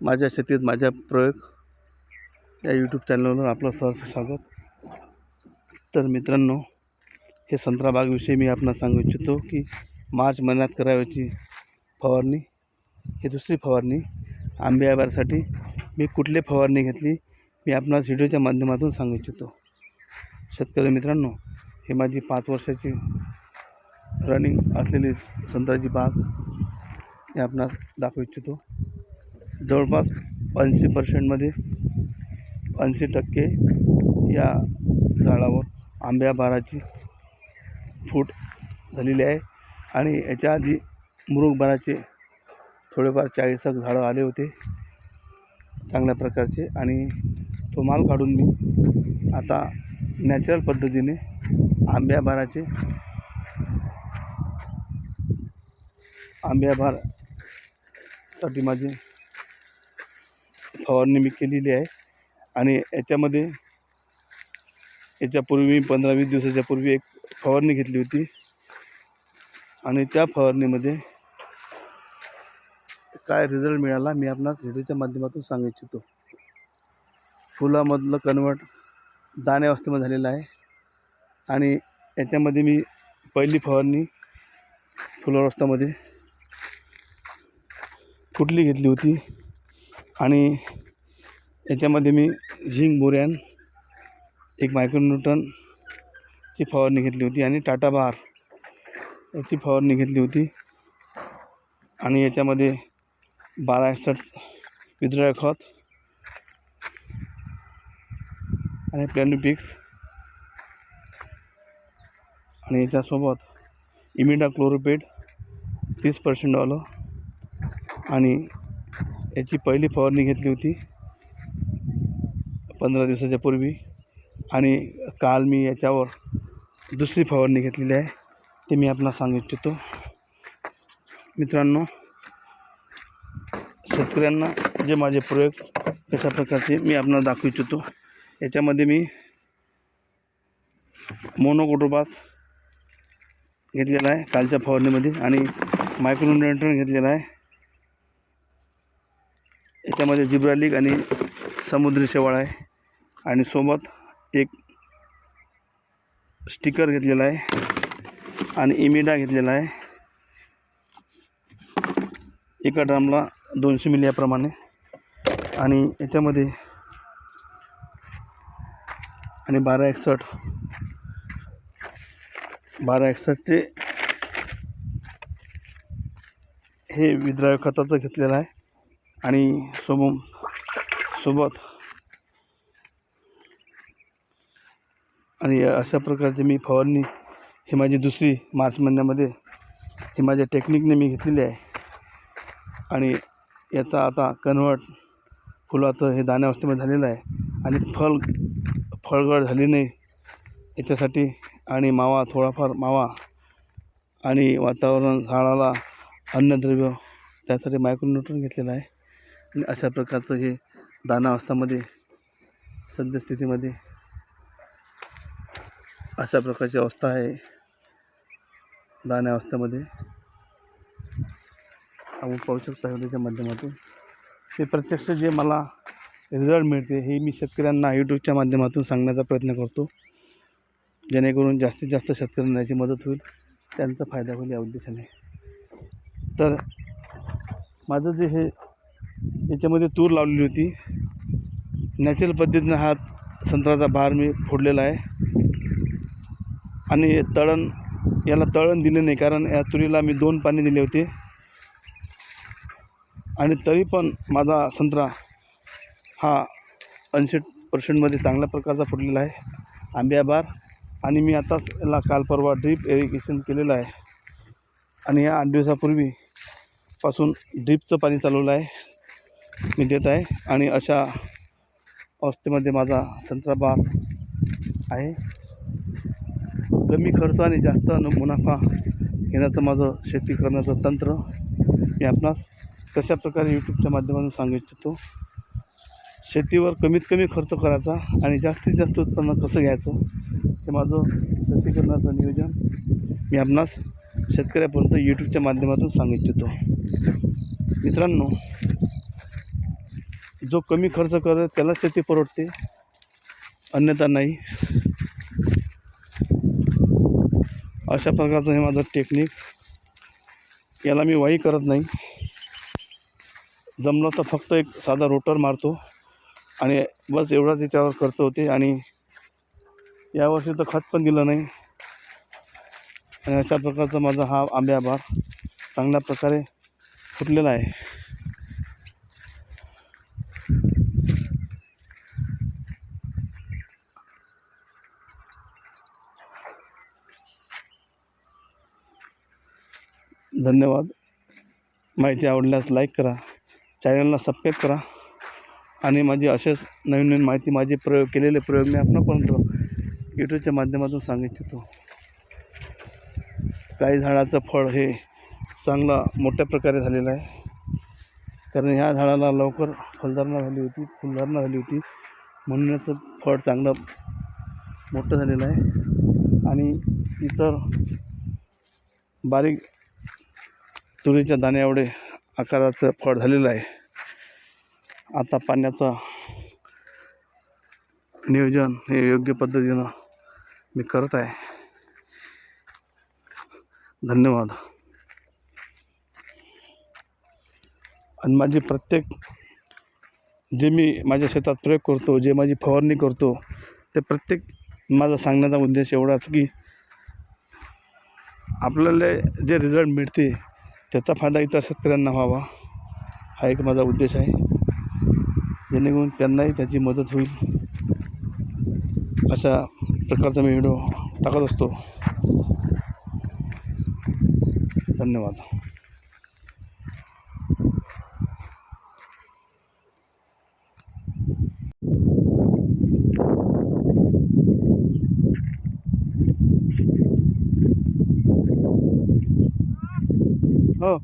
माझ्या शेतीत माझ्या प्रयोग या यूट्यूब चॅनलवर आपलं सहर्ष स्वागत. तर मित्रांनो हे संत्रा बागविषयी मी आपणास सांगू इच्छितो की मार्च महिन्यात करावयाची फवारणी ही दुसरी फवारणी आंब्याबारसाठी मी कुठली फवारणी घेतली मी आपणास व्हिडिओच्या माध्यमातून सांगू इच्छितो. शेतकरी मित्रांनो हे माझी पाच वर्षाची रनिंग असलेली संत्र्याची बाग मी आपणास दाखवू इच्छितो. जवळपास ऐंशी पर्सेंटमध्ये ऐंशी टक्के या झाडावर आंब्या बाराची फूट झालेली आहे. आणि याच्या आधी मृगबाराचे थोडेफार चाळीसक झाडं आले होते चांगल्या प्रकारचे. आणि तो माल काढून मी आता नॅचरल पद्धतीने आंब्या बाराचे आंब्या बारसाठी माझे फवारणी मी केलेली आहे. आणि याच्यामध्ये याच्यापूर्वी मी पंधरा वीस दिवसाच्या पूर्वी एक फवारणी घेतली होती. आणि त्या फवारणीमध्ये काय रिझल्ट मिळाला मी आपणास व्हिडिओच्या माध्यमातून सांगू इच्छितो. फुलामधलं कन्वर्ट दाण्यावस्थेमध्ये झालेलं आहे. आणि याच्यामध्ये मी पहिली फवारणी फुलावस्थामध्ये कुठली घेतली होती. आणि याच्यामध्ये मी झिंक बोऱ्यान एक मायक्रोन्यूटनची फवारणी घेतली होती आणि टाटा बार याची फवारणी घेतली होती. आणि याच्यामध्ये बारा एकसष्ट विद्राळ खत आणि प्लॅन्युपिक्स आणि याच्यासोबत इमिडा क्लोरोपेड तीस पर्सेंट आलं आणि याची पहिली फवारणी घेतली होती. पंधरा दिवसाच्या पूर्वी. आणि काल मी याच्यावर दुसरी फवारणी घेतलेली आहे ते मी आपणास सांगू इच्छितो. मित्रांनो शेतकऱ्यांना जे माझे प्रयोग कशा प्रकारचे मी आपणाला दाखवू इच्छितो. याच्यामध्ये मी मोनोकोटोबास घेतलेला आहे कालच्या फवारणीमध्ये आणि मायक्रोन्युट्रन घेतलेला आहे. याच्यामध्ये जिब्रालिक आणि समुद्री शेवाळ आहे. आणि सोबत एक स्टिकर घेतलेला आहे आणि इमिडा घेतलेला आहे. एका ड्रामला दोनशे मिली याप्रमाणे. आणि याच्यामध्ये आणि बारा एकसष्ट बारा एकसष्टचे हे विद्राव खताचं घेतलेलं आहे. आणि सोबत सोबत आणि अशा प्रकारची मी फवारणी ही माझी दुसरी मार्च महिन्यामध्ये ही माझ्या टेक्निकने मी घेतलेली आहे. आणि याचा आता कन्वर्ट फुलाचं हे दाण्यावस्थेमध्ये झालेलं आहे. आणि फळ फळगळ झाली नाही याच्यासाठी. आणि मावा थोडाफार मावा आणि वातावरण झाडाला अन्नद्रव्य त्यासाठी मायक्रोन्यूट्रन घेतलेलं आहे. आणि अशा प्रकारचं हे दानावस्थामध्ये सद्यस्थितीमध्ये अशा प्रकारची अवस्था आहे. दाण्या अवस्थेमध्ये. आपण पाहू शकता व्हिडिओच्या माध्यमातून. हे प्रत्यक्ष जे मला रिझल्ट मिळते हे मी शेतकऱ्यांना यूट्यूबच्या माध्यमातून सांगण्याचा प्रयत्न करतो. जेणेकरून जास्तीत जास्त शेतकऱ्यांना याची मदत होईल. त्यांचा फायदा होईल या उद्देशाने. तर माझं जे हे याच्यामध्ये तूर लावलेली होती. नॅचरल पद्धतीनं हा संत्र्याचा भार मी फोडलेला आहे. आणि तळण याला तळण दिले नाही कारण या तुरीला मी दोन पाणी दिले होते. आणि तरी पण माझा संत्रा हा ऐंशी पर्सेंटमध्ये चांगल्या प्रकारचा फुटलेला आहे. आंब्या बार आणि मी आताच याला काल परवा ड्रीप इरिगेशन केलेलं आहे. आणि या आठ दिवसापूर्वी पासून ड्रीपचं पाणी चालवलं आहे. मी देत आहे. आणि अशा अवस्थेमध्ये माझा संत्रा बार आहे. कमी खर्च आणि जास्त मुनाफा घेण्याचं माझं शेती करण्याचं तंत्र मी आपणास कशा प्रकारे यूट्यूबच्या माध्यमातून सांगू इच्छितो. शेतीवर कमीत कमी खर्च करायचा आणि जास्तीत जास्त उत्पन्न कसं घ्यायचं ते माझं शेती करण्याचं नियोजन मी आपणास शेतकऱ्यापर्यंत यूट्यूबच्या माध्यमातून सांगू इच्छितो. मित्रांनो जो कमी खर्च करत त्यालाच शेती परवडते अन्यथा नाही. अशा प्रकारचं हे माझं टेक्निक याला मी वाई करत नाही. जमलं तर फक्त एक साधा रोटर मारतो. आणि बस एवढा त्याच्यावर खर्च होते. आणि यावर्षी तर खत पण दिलं नाही. आणि अशा प्रकारचा माझा हा आंब्या बार चांगल्या प्रकारे फुटलेला आहे. धन्यवाद. माहिती आवडल्यास लाईक करा. चॅनलला सबस्क्राईब करा. आणि माझी असेच नवीन नवीन माहिती माझे प्रयोग केलेले प्रयोग मी आपणापर्यंत यूट्यूबच्या माध्यमातून सांगू इच्छितो काही झाडाचं फळ हे चांगला मोठ्या प्रकारे झालेलं आहे. कारण ह्या झाडाला लवकर फलधारणा झाली होती फुलधारणा झाली होती. म्हणून याचं फळ चांगलं मोठं झालेलं आहे. आणि इतर बारीक तुरीच्या दाण्या एवढे आकाराचं फळ झालेलं आहे. आता पाण्याचं नियोजन हे योग्य पद्धतीनं मी करत आहे. धन्यवाद. आणि माझी प्रत्येक जे मी माझ्या शेतात प्रयोग करतो जे माझी फवारणी करतो ते प्रत्येक माझा सांगण्याचा उद्देश एवढाच की आपल्याला जे रिझल्ट मिळते त्याचा फायदा इतर शेतकऱ्यांना व्हावा. हा एक माझा उद्देश आहे. जेणेकरून त्यांनाही त्याची मदत होईल. अशा प्रकारचा मी व्हिडिओ टाकत असतो. धन्यवाद. हो